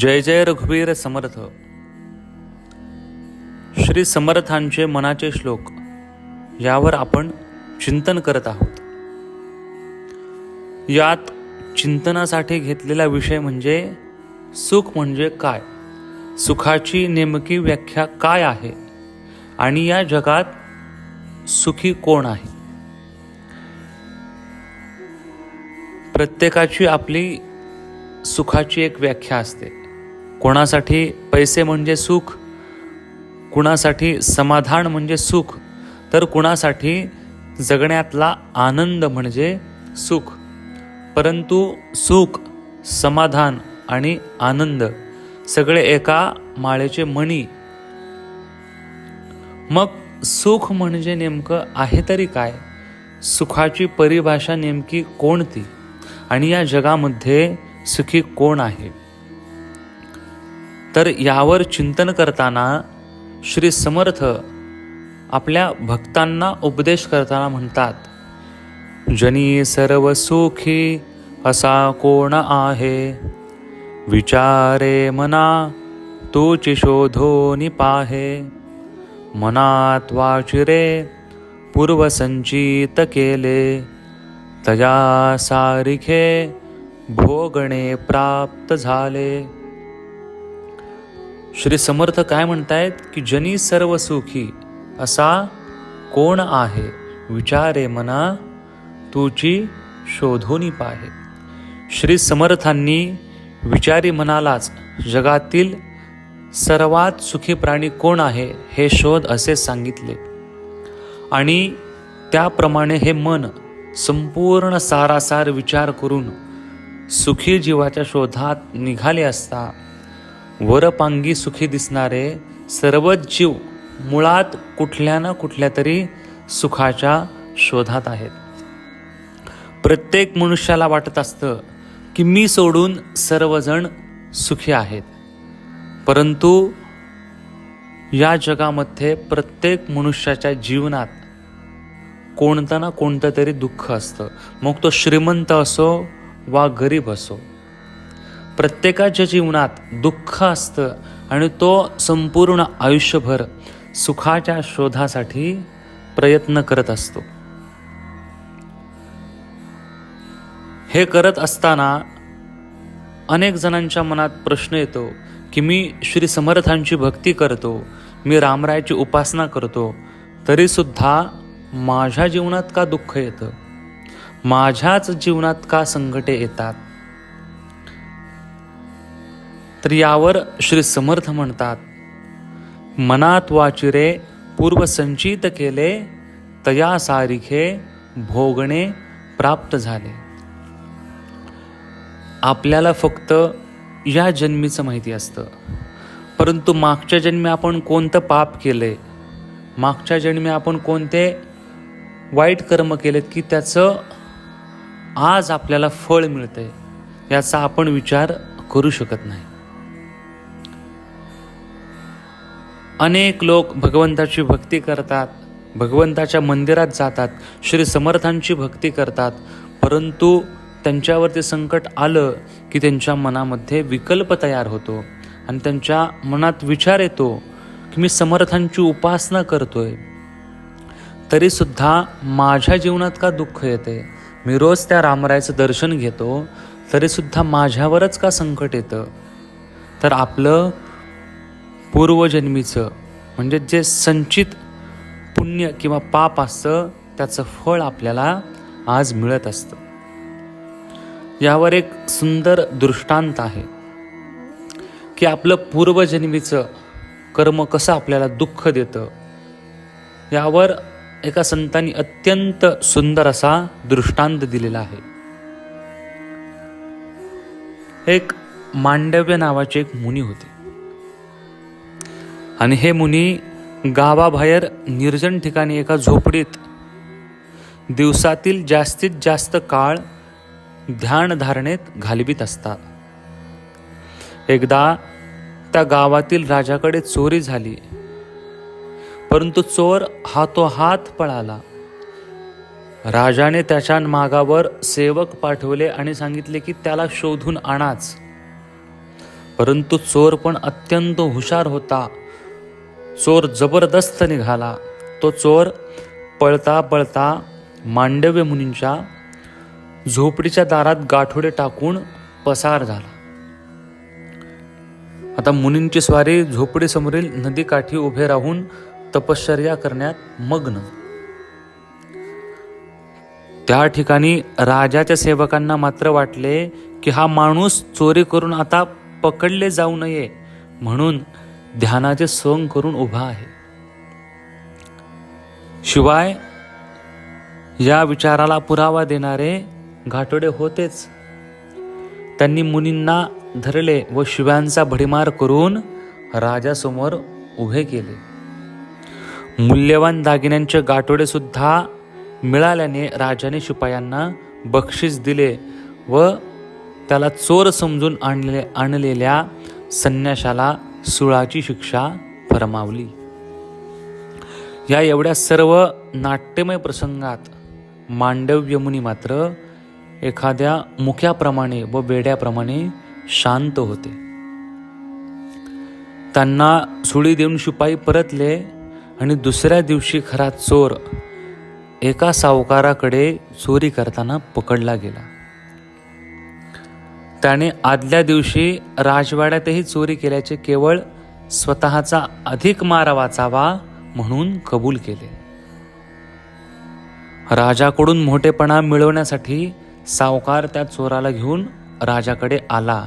जय जय रघुवीर समर्थ. श्री समर्थांचे मनाचे श्लोक यावर आपण चिंतन करत आहोत. यात चिंतनासाठी घेतलेला विषय म्हणजे सुख म्हणजे काय? सुखाची नेमकी व्याख्या काय आहे? आणि या जगात सुखी कोण आहे? प्रत्येकाची आपली सुखाची एक व्याख्या असते. कोणासाठी पैसे म्हणजे सुख कुणासाठी समाधान म्हणजे सुख तर कुणासाठी जगण्यातला आनंद म्हणजे सुख. परंतु सुख समाधान आणि आनंद सगळे एका माळेचे मणी. मग सुख म्हणजे नेमकं आहे तरी काय? सुखाची परिभाषा नेमकी कोणती? आणि या जगामध्ये सुखी कोण आहे? तर यावर चिंतन करताना श्री समर्थ आपल्या भक्तांना उपदेश करताना म्हणतात जनी सर्व सुखी असा कोण आहे? विचारे मना तोची शोधोनी पाहे. मनात वाचिरे पूर्वसंचित केले. तया सारिखे भोगणे प्राप्त झाले. श्री समर्थ काय म्हणतायत की जनी सर्व सुखी असा कोण आहे? विचारे मना तुची शोधोनी पाहे. श्री समर्थांनी विचारी मनालाच जगातील सर्वात सुखी प्राणी कोण आहे हे शोध असे सांगितले. आणि त्याप्रमाणे हे मन संपूर्ण सारासार विचार करून सुखी जीवाच्या शोधात निघाले असता वरपांगी सुखी दिसणारे सर्वच जीव मुळात कुठल्या ना कुठल्या तरी सुखाच्या शोधात आहेत. प्रत्येक मनुष्याला वाटत असतं की मी सोडून सर्वजण सुखी आहेत. परंतु या जगामध्ये प्रत्येक मनुष्याच्या जीवनात कोणतं ना कोणतं तरी दुःख असतं. मग तो श्रीमंत असो वा गरीब असो प्रत्येकाच्या जीवनात दुःख असतं आणि तो संपूर्ण आयुष्यभर सुखाच्या शोधासाठी प्रयत्न करत असतो. हे करत असताना अनेक जणांच्या मनात प्रश्न येतो की मी श्री समर्थांची भक्ती करतो मी रामरायाची उपासना करतो तरीसुद्धा माझ्या जीवनात का दुःख येतं? माझ्याच जीवनात का संकटे येतात? तर यावर श्री समर्थ म्हणतात मनात वाचिरे पूर्वसंचित केले तया सारिखे भोगणे प्राप्त झाले. आपल्याला फक्त या जन्मीचं माहिती असतं. परंतु मागच्या जन्मी आपण कोणतं पाप केले? मागच्या जन्मी आपण कोणते वाईट कर्म केलेत की त्याचं आज आपल्याला फळ मिळतंय? याचा आपण विचार करू शकत नाही. अनेक लोक भगवंताची भक्ती करतात भगवंताच्या मंदिरात जातात श्री समर्थांची भक्ती करतात परंतु त्यांच्यावरती संकट आलं की त्यांच्या मनामध्ये विकल्प तयार होतो आणि त्यांच्या मनात विचार येतो की मी समर्थांची उपासना करतोय. तरीसुद्धा माझ्या जीवनात का दुःख येते? मी रोज त्या रामरायचं दर्शन घेतो तरीसुद्धा माझ्यावरच का संकट येतं? तर आपलं पूर्वजन्मीचं म्हणजे जे संचित पुण्य किंवा पाप असतं त्याचं फळ आपल्याला आज मिळत असतं. यावर एक सुंदर दृष्टांत आहे की आपलं पूर्वजन्मीचं कर्म कसं आपल्याला दुःख देतं यावर एका संतांनी अत्यंत सुंदर असा दृष्टांत दिलेला आहे. एक मांडव्य नावाचे एक मुनी होते. आणि हे मुनी गावाबाहेर निर्जन ठिकाणी एका झोपडीत दिवसातील जास्तीत जास्त काळ ध्यानधारणेत घालवीत असतात. एकदा त्या गावातील राजाकडे चोरी झाली. परंतु चोर हातोहात पळाला. राजाने त्याच्या मागावर सेवक पाठवले आणि सांगितले की त्याला शोधून आणाच. परंतु चोर पण अत्यंत हुशार होता. चोर जबरदस्त निघाला. तो चोर पळता पळता मांडव्य मुनींच्या झोपडीच्या दारात गाठोडे टाकून पसार झाला. आता मुनींची स्वारी झोपडीसमोरील नदीकाठी उभे राहून तपश्चर्या करण्यात मग्न. त्या ठिकाणी राजाच्या सेवकांना मात्र वाटले की हा माणूस चोरी करून आता पकडले जाऊ नये म्हणून ध्यानाचे सोंग करून उभा आहे. शिवाय या विचाराला पुरावा देणारे घाटोडे होतेच. त्यांनी मुनींना धरले व शिव्यांचा भडीमार करून राजासमोर उभे केले. मूल्यवान दागिन्यांचे गाठोडे सुद्धा मिळाल्याने राजाने शिपायांना बक्षीस दिले व त्याला चोर समजून आणले आणलेल्या संन्याशाला सुळाची शिक्षा फरमावली. या एवढ्या सर्व नाट्यमय प्रसंगात मांडव्य मुनी मात्र एखाद्या मुख्याप्रमाणे व बेड्याप्रमाणे शांत होते. त्यांना सुळी देऊन शिपाई परतले आणि दुसऱ्या दिवशी खरा चोर एका सावकाराकडे चोरी करताना पकडला गेला. त्याने आदल्या दिवशी राजवाड्यातही चोरी केल्याचे केवळ स्वतःचा अधिक मारा वाचावा म्हणून कबूल केले. राजाकडून मोठेपणा मिळवण्यासाठी सावकार त्या चोराला घेऊन राजाकडे आला.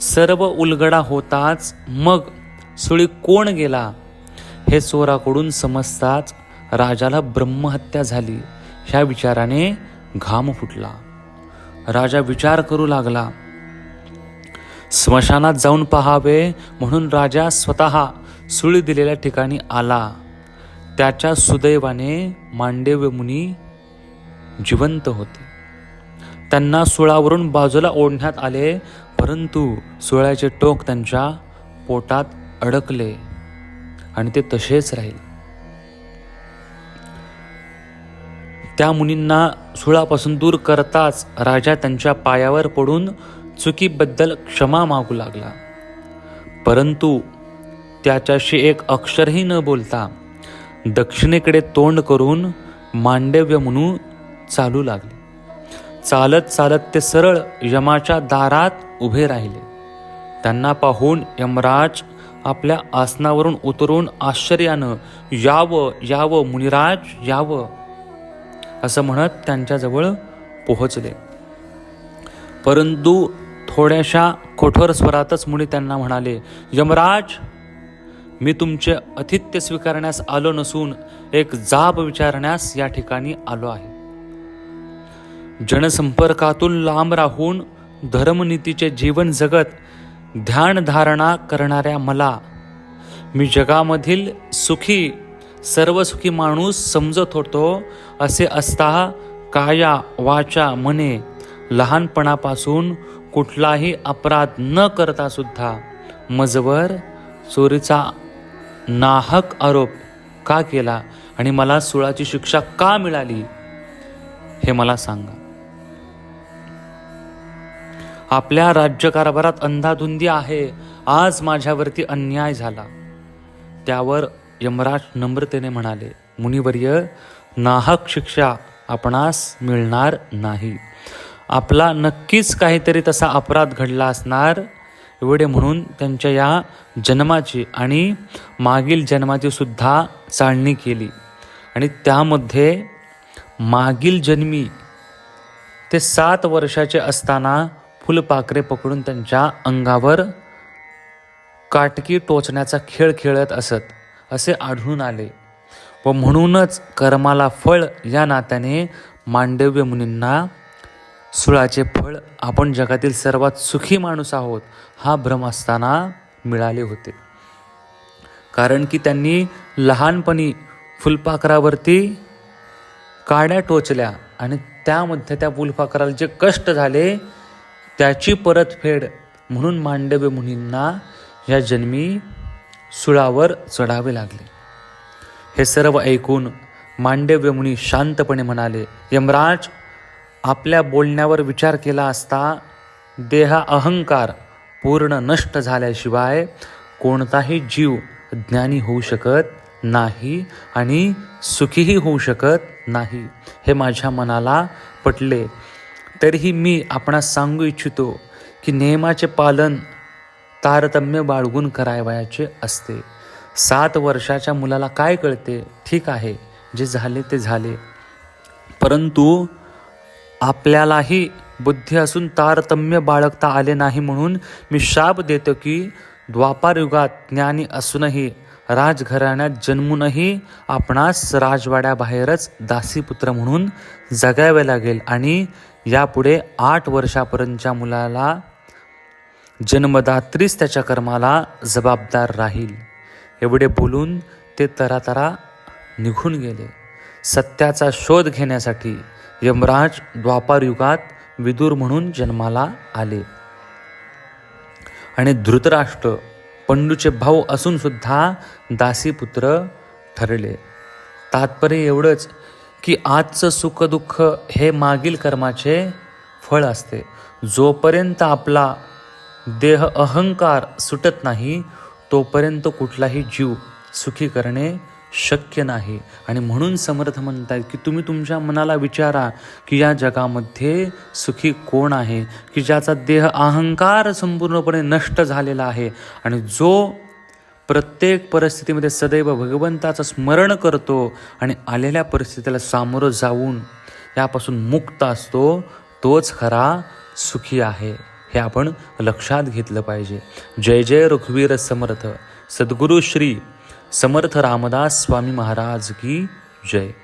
सर्व उलगडा होताच मग सुळी कोण गेला? हे चोराकडून समजताच राजाला ब्रह्महत्या झाली. ह्या विचाराने घाम फुटला. राजा विचार करू लागला स्मशानात जाऊन पहावे म्हणून राजा स्वतः सुळी दिलेल्या ठिकाणी आला. त्याच्या सुदैवाने मांडव्य मुनी जिवंत होते. त्यांना सुळावरून बाजूला ओढण्यात आले परंतु सुळ्याचे टोक त्यांच्या पोटात अडकले आणि ते तसेच राहील. त्या मुनींना सुळापासून दूर करताच राजा त्यांच्या पायावर पडून चुकीबद्दल क्षमा मागू लागला. परंतु त्याच्याशी एक अक्षरही न बोलता दक्षिणेकडे तोंड करून मांडव्य म्हणून चालू लागले. चालत चालत ते सरळ यमाच्या दारात उभे राहिले. त्यांना पाहून यमराज आपल्या आसनावरून उतरून आश्चर्यानं यावं यावं मुनिराज यावं असं म्हणत त्यांच्याजवळ पोहोचले. परंतु थोड्याशा कठोर स्वरातच मुनी त्यांना म्हणाले यमराज मी तुमचे अतिथ्य स्वीकारण्यास आलो नसून एक जाब विचारण्यास या ठिकाणी आलो आहे. जनसंपर्कातून लांब राहून धर्मनीतीचे जीवन जगत ध्यानधारणा करणाऱ्या मला मी जगामधील सुखी सर्व सुखी माणूस समजत होतो असे असता काया वाचा मने लहानपणापासून कुठलाही अपराध न करता सुद्धा मजवर चोरीचा नाहक आरोप का केला आणि मला सुळाची शिक्षा का मिळाली हे मला सांगा. आपल्या राज्यकारभारात अंधाधुंदी आहे आज माझ्यावरती अन्याय झाला. त्यावर यमराज नम्रतेने म्हणाले मुनिवर्य नाहक शिक्षा आपणास मिळणार नाही. आपला नक्कीच काहीतरी तसा अपराध घडला असणार. एवढे म्हणून त्यांच्या या जन्माची आणि मागील जन्माची सुद्धा चाळणी केली. आणि त्यामध्ये मागील जन्मी ते सात वर्षाचे असताना फुलपाखरे पकडून त्यांच्या अंगावर काटकी टोचण्याचा खेळ खेळत असत असे आढळून आले. व म्हणूनच कर्माला फळ या नात्याने मांडव्य मुनींना सुळाचे फळ आपण जगातील सर्वात सुखी माणूस आहोत हा भ्रम असताना मिळाले होते. कारण की त्यांनी लहानपणी फुलपाखरावरती काड्या टोचल्या आणि त्यामध्ये त्या फुलपाखराला जे कष्ट झाले त्याची परतफेड म्हणून मांडव्य मुनींना या जन्मी सुळावर चढावे लागले. हे सर्व ऐकून मांडव्य मुनी शांतपणे म्हणाले यमराज आपल्या बोलण्यावर विचार केला असता देह अहंकार पूर्ण नष्ट झाल्याशिवाय कोणताही जीव ज्ञानी होऊ शकत नाही आणि सुखीही होऊ शकत नाही. हे माझ्या मनाला पटले. तरीही मी आपणास सांगू इच्छितो की नियमाचे पालन तारतम्य बाळगून करावयाचे असते. सात वर्षाच्या मुलाला काय कळते? ठीक आहे. जे झाले ते झाले. परंतु आपल्यालाही बुद्धी असून तारतम्य बाळगता आले नाही म्हणून मी शाप देतो की द्वापार युगात ज्ञानी असूनही राजघराण्यात जन्मूनही आपणास राजवाड्याबाहेरच दासीपुत्र म्हणून जगावे लागेल आणि यापुढे आठ वर्षापर्यंतच्या मुलाला जन्मदात्रीच त्याच्या कर्माला जबाबदार राहील. एवढे बोलून ते तरातरा निघून गेले. सत्याचा शोध घेण्यासाठी यमराज द्वापार युगात विदूर म्हणून जन्माला आले. आणि धृतराष्ट्र पंडूचे भाऊ असून सुद्धा दासीपुत्र ठरले. तात्पर्य एवढंच की आजचं सुखदुःख हे मागील कर्माचे फळ असते. जोपर्यंत आपला देह अहंकार सुटत नाही तोपर्यंत कुठलाही जीव सुखी करणे शक्य नाही. आणि म्हणून समर्थ म्हणतात की तुम्ही तुमच्या मनाला विचारा की या जगामध्ये सुखी कोण आहे की ज्याचा देह अहंकार संपूर्णपणे नष्ट झालेला आहे. आणि जो प्रत्येक परिस्थितीमध्ये सदैव भगवंताचं स्मरण करतो आणि आलेल्या परिस्थितीला सामोरं जाऊन यापासून मुक्त असतो तोच खरा सुखी आहे हे आपण लक्षात घेतलं पाहिजे. जय जय रघुवीर समर्थ. सद्गुरु श्री समर्थ रामदास स्वामी महाराज की जय.